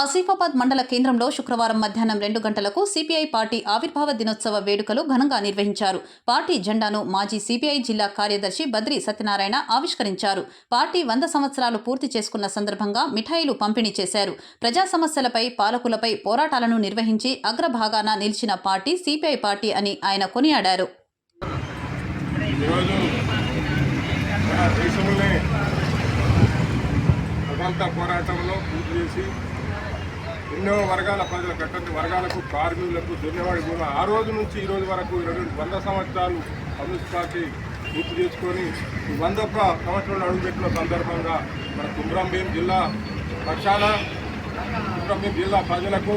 ఆసిఫాబాద్ మండల కేంద్రంలో శుక్రవారం మధ్యాహ్నం రెండు గంటలకు సిపిఐ పార్టీ ఆవిర్భావ దినోత్సవ వేడుకలు ఘనంగా నిర్వహించారు. పార్టీ జెండాను మాజీ సిపిఐ జిల్లా కార్యదర్శి బద్రి సత్యనారాయణ ఆవిష్కరించారు. పార్టీ వంద సంవత్సరాలు పూర్తి చేసుకున్న సందర్భంగా మిఠాయిలు పంపిణీ చేశారు. ప్రజా సమస్యలపై పాలకులపై పోరాటాలను నిర్వహించి అగ్రభాగాన నిలిచిన పార్టీ సిపిఐ పార్టీ అని ఆయన కొనియాడారు. పోరాటంలో పూర్తి చేసి ఎన్నో వర్గాల ప్రజలకు అటువంటి వర్గాలకు కార్మికులకు దుర్నవాడి కూడా ఆ రోజు నుంచి ఈ రోజు వరకు ఇరవై వంద సంవత్సరాలు కమ్యూనిస్ట్ పార్టీ గుర్తు చేసుకొని వంద ఒక్క సంవత్సరాలు అడుగుపెట్టిన సందర్భంగా మన కుమ్రంభీం జిల్లా పక్షాన కుమ్రంభీం జిల్లా ప్రజలకు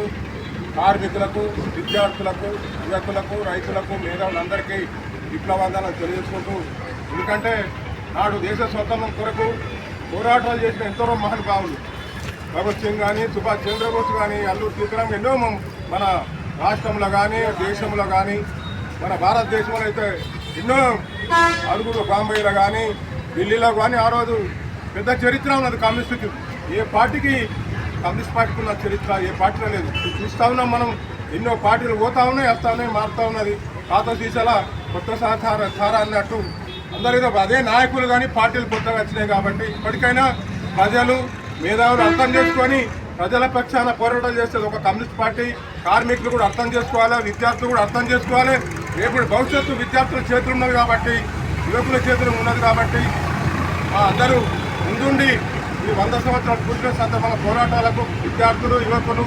కార్మికులకు విద్యార్థులకు యువకులకు రైతులకు మేధావులందరికీ విప్లవాదాలను తెలియజేసుకుంటూ ఎందుకంటే నాడు దేశ స్వతంత్రం కొరకు పోరాటాలు చేసిన ఎంతో మహానుభావులు భగత్ సింగ్ కానీ సుభాష్ చంద్రబోస్ కానీ అల్లూరు సీతారాం ఎన్నో మన- రాష్ట్రంలో కానీ దేశంలో కానీ మన భారతదేశంలో అయితే ఎన్నో అరుగుడు బాంబేలో కానీ ఢిల్లీలో కానీ ఆ రోజు పెద్ద చరిత్ర ఉన్నది కమ్యూనిస్టుకి ఏ పార్టీకి కమ్యూనిస్ట్ పార్టీకి ఉన్న చరిత్ర ఏ పార్టీలో లేదు. చూస్తూ ఉన్నాం మనం. ఎన్నో పార్టీలు పోతా ఉన్నాయి వస్తూ ఉన్నాయి మారుతూ ఉన్నది. పాత తీసేలా కొత్త సహకార సార అన్నట్టు అందరితో అదే నాయకులు కానీ పార్టీలు కొత్తగా వచ్చినాయి కాబట్టి ఇప్పటికైనా ప్రజలు మేధావులు అర్థం చేసుకొని ప్రజల పక్షాన పోరాటం చేసేది ఒక కమ్యూనిస్ట్ పార్టీ. కార్మికులు కూడా అర్థం చేసుకోవాలి విద్యార్థులు కూడా అర్థం చేసుకోవాలి. రేపు భవిష్యత్తు విద్యార్థుల చేతులు ఉన్నది కాబట్టి యువకుల చేతులు ఉన్నది కాబట్టి అందరూ ముందుండి ఈ వంద సంవత్సరాలు పూర్తి సందర్భంగా పోరాటాలకు విద్యార్థులు యువకులు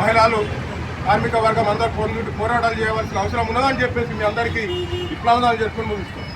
మహిళలు కార్మిక వర్గం అందరూ పోరాటాలు చేయవలసిన అవసరం ఉన్నదని చెప్పేసి మీ అందరికీ విప్లవనాలు చేసుకుని ముగిస్తాం